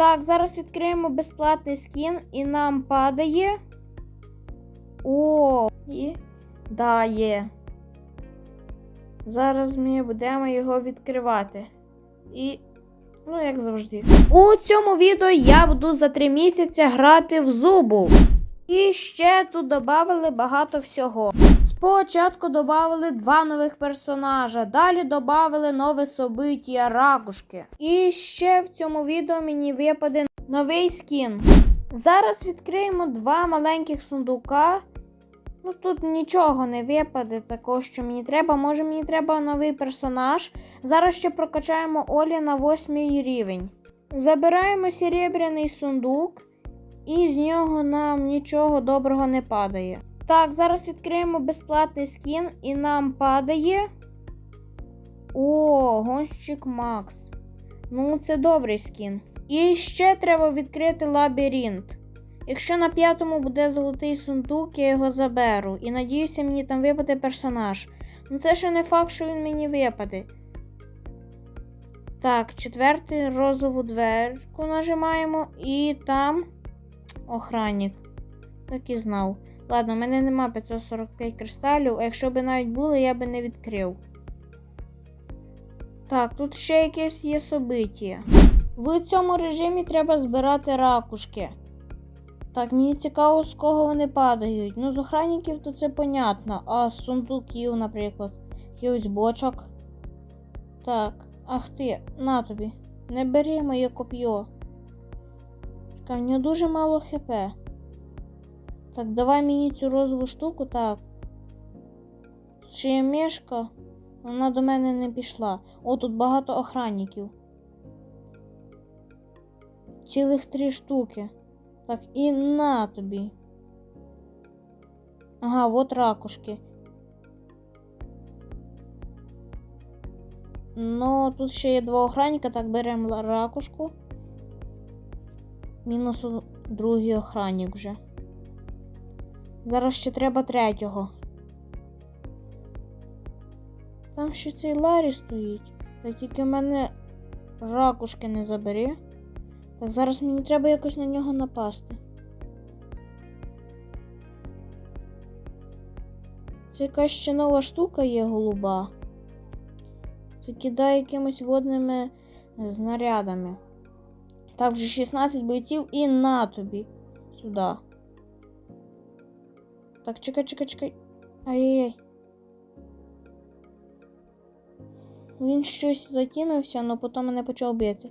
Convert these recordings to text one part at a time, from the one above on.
Так, зараз відкриємо безплатний скін і нам падає. О, і да, є. Зараз ми будемо його відкривати. І, ну, як завжди. У цьому відео я буду за 3 місяці грати в зубу. І ще тут додали багато всього. Спочатку додали два нових персонажа, далі додали нове собиття ракушки. І ще в цьому відео мені випаде новий скін. Зараз відкриємо два маленьких сундука. Ну тут нічого не випаде такого, що мені треба. Може мені треба новий персонаж. Зараз ще прокачаємо Олі на 8 рівень. Забираємо серебряний сундук, і з нього нам нічого доброго не падає. Так, зараз відкриємо безплатний скін і нам падає. О, гонщик Макс. Ну, це добрий скін. І ще треба відкрити лабіринт. Якщо на п'ятому буде золотий сундук, я його заберу. І надіюся, мені там випаде персонаж. Ну це ще не факт, що він мені випаде. Так, четвертий розову дверку нажимаємо і там охранник. Так і знав. Ладно, в мене нема 545 кристалів, а якщо б навіть були, я би не відкрив. Так, тут ще якесь є собиття. В цьому режимі треба збирати ракушки. Так, мені цікаво, з кого вони падають. Ну, з охранників то це понятно. А з сундуків, наприклад, якихось бочок. Так, ах ти, на тобі. Не бери моє коп'йо. Чекай, в нього дуже мало хп. Так, давай мені цю розову штуку, так. Ще є мішка. Вона до мене не пішла. О, тут багато охранників. Цілих три штуки. Так, і на тобі. Ага, от ракушки. Ну, тут ще є два охранника, так беремо ракушку. Мінус другий охранник вже. Зараз ще треба третього. Там ще цей Ларі стоїть. Та тільки в мене ракушки не забери. Так, зараз мені треба якось на нього напасти. Це якась ще нова штука є голуба. Це кидає якимись водними знарядами. Так, вже 16 бойців і на тобі. Сюди. Так, чекай, чекай, чекай. Ай-яй-яй. Він щось затімився, але потім мене почав бити.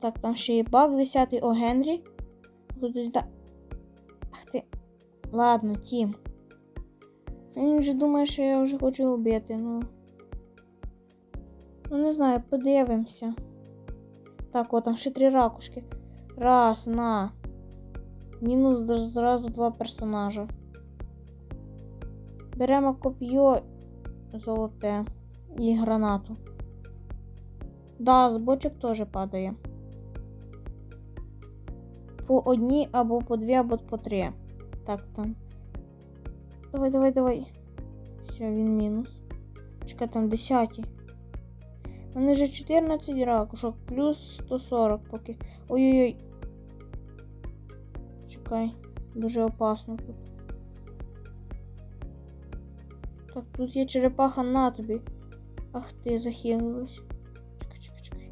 Так, там ще є баг 10 о Генрі. Ах ти. Ладно, Тім. Він вже думає, що я вже хочу його бити, ну. Ну не знаю, подивимося. Так, о, там ще три ракушки. Раз, на. Мінус зразу два персонажа. Беремо коп'йо золоте і гранату. Да, з бочок теж падає. По одній або по дві, або по три. Так там. Давай, давай, давай. Все, він мінус. Чекай, там 10. Вони вже 14 ракушок, плюс 140 поки. Ой-ой-ой. Чекай, дуже опасно тут. Так, тут є черепаха на тобі. Ах ти, захилилась. Чекай, чекай, чекай.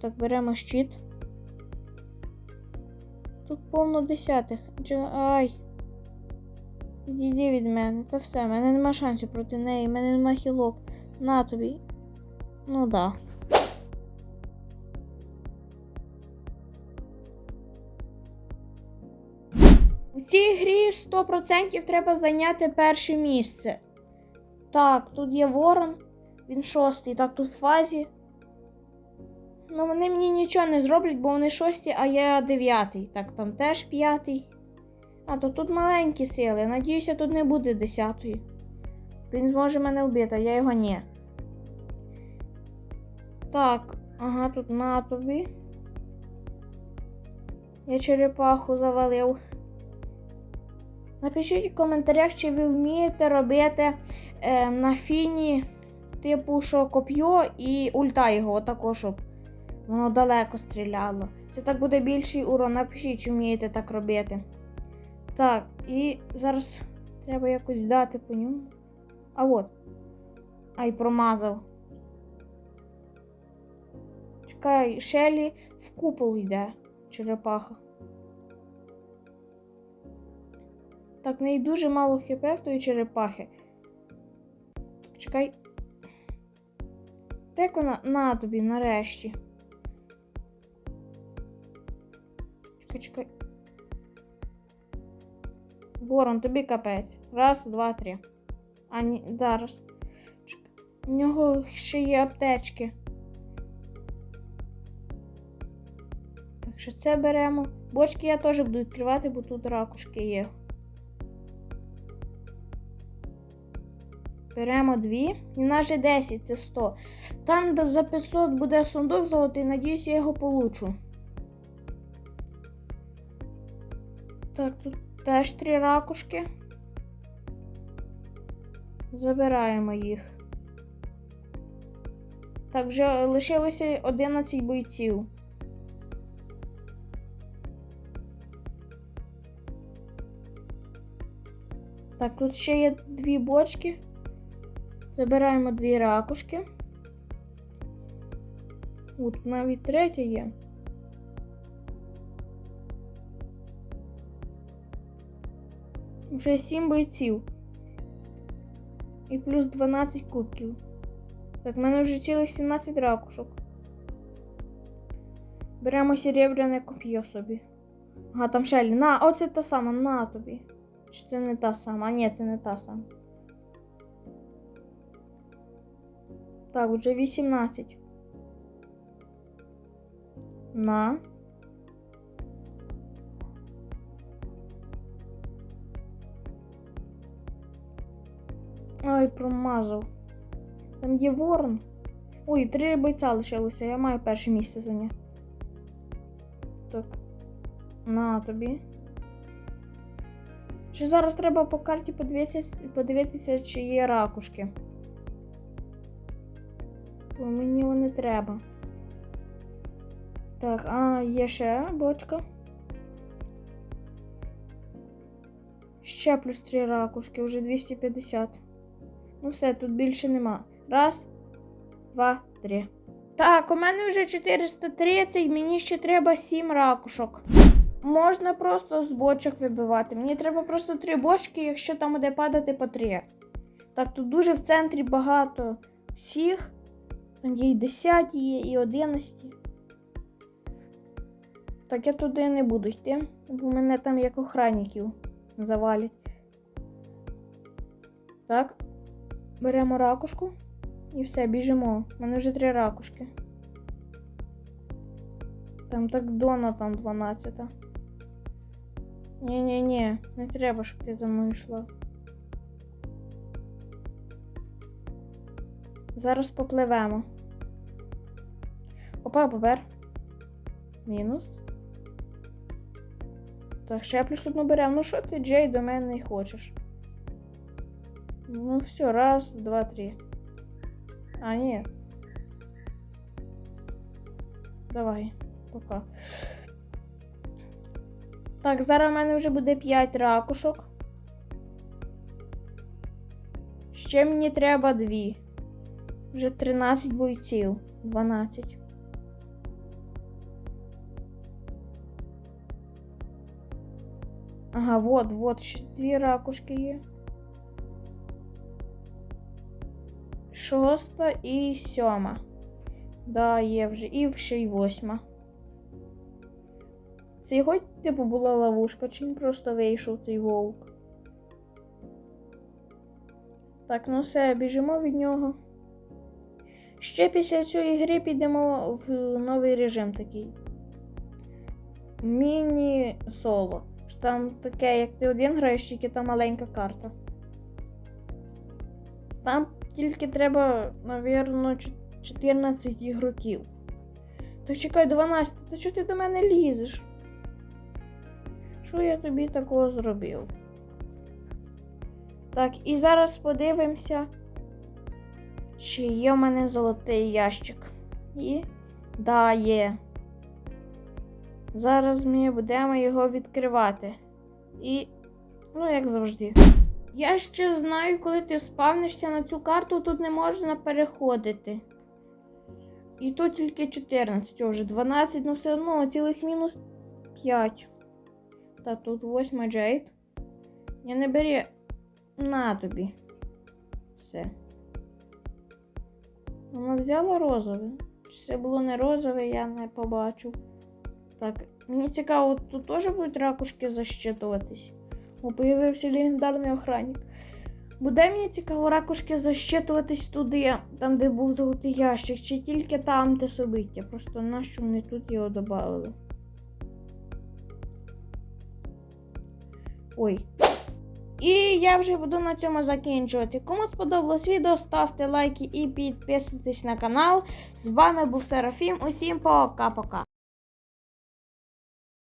Так, беремо щит. Тут повно десятих. Ай. Відійди від мене. Та все, в мене нема шансів проти неї, в мене нема хілок. На тобі. Ну да. Цій грі 100% треба зайняти перше місце. Так, тут є ворон, він шостий. Так, тут в фазі. Ну, вони мені нічого не зроблять, бо вони шості, а я дев'ятий. Так, там теж п'ятий. А, то тут маленькі сили. Надіюся, тут не буде десятої. Він зможе мене вбити, а я його ні. Так, ага, тут на тобі. Я черепаху завалив. Напишіть в коментарях, чи ви вмієте робити е, на фіні, типу, що коп'йо і ульта його, отако, щоб Воно далеко стріляло. Це так буде більший урон. Напишіть, чи вмієте так робити. Так, і зараз треба якось дати по ньому. А от. Ай, промазав. Чекай, Шелі в купол йде. Черепаха. Так, в неї дуже мало хп в тої черепахи. Чекай. Так вона на тобі нарешті. Чекай, чекай. Ворон, тобі капець. Раз, два, три. А ні, зараз. Чекай. У нього ще є аптечки. Так що це беремо. Бочки я теж буду відкривати, бо тут ракушки є. Беремо дві. І нас же 10, це 100. Там де за 500 буде сундук золотий, надіюсь, я його получу. Так, тут теж три ракушки. Забираємо їх. Так, вже лишилося 11 бойців. Так, тут ще є дві бочки. Забираємо дві ракушки. От навіть третя є. Вже 7 бойців. І плюс 12 кубків. Так, в мене вже цілих 17 ракушок. Беремо серебряне коп'є собі. Ага, там шелі. На, оце та сама, на тобі. Чи це не та сама? А ні, це не та сама. Так, вже 18. На. Ой, промазав. Там є ворон. Ой, три бойця лишилося, я маю перше місце зайняти. Так. На тобі. Ще зараз треба по карті подивитися, подивитися, чи є ракушки. Бо мені вони треба. Так, а, є ще бочка. Ще плюс 3 ракушки, вже 250. Ну все, тут більше нема. Раз, два, три. Так, у мене вже 430, мені ще треба 7 ракушок. Можна просто з бочок вибивати. Мені треба просто 3 бочки, якщо там буде падати по 3. Так, тут дуже в центрі багато всіх. Є і 10 є, і 11. Так, я туди не буду йти, бо мене там як охранників завалять. Так. Беремо ракушку і все, біжимо. У мене вже три ракушки. Там так Дона там 12. Ні-ні-ні, не треба, щоб ти за мною йшла. Зараз попливемо. Опа, бобер. Мінус. Так, ще плюс одну беремо. Ну що ти, Джей, до мене не хочеш? Ну все, раз, два, три. А, ні. Давай, пока. Так, зараз в мене вже буде 5 ракушок. Ще мені треба 2. Вже 13 бойців. 12. Ага, вот, вот, ще дві ракушки є. Шоста і сьома. Да, є вже. І ще й восьма. Це його, типу, була ловушка, чи він просто вийшов цей вовк. Так, ну все, біжимо від нього. Ще після цієї гри підемо в новий режим такий. Міні-соло. Там таке, як ти один граєш, тільки там маленька карта. Там тільки треба, навірно, 14 ігроків. Так чекай, 12, та чого ти до мене лізеш? Що я тобі такого зробив? Так, і зараз подивимося, чи є в мене золотий ящик. І Да, є. Зараз ми будемо його відкривати. І. Ну, як завжди. Я ще знаю, коли ти спавнишся на цю карту, тут не можна переходити. І тут тільки 14, вже 12, ну все одно цілих мінус 5. Та тут 8 Джейд. Я не бері. На тобі. Все. Вона взяла розове. Чи це було не розове, я не побачив. Так, мені цікаво, тут теж будуть ракушки защитуватись. Появився легендарний охранник. Буде мені цікаво ракушки защитуватись туди, там, де був золотий ящик, чи тільки там, де собиття. Просто нащо вони тут його додали. Ой. І я вже буду на цьому закінчувати. Кому сподобалось відео, ставте лайки і підписуйтесь на канал. З вами був Серафім. Усім пока-пока.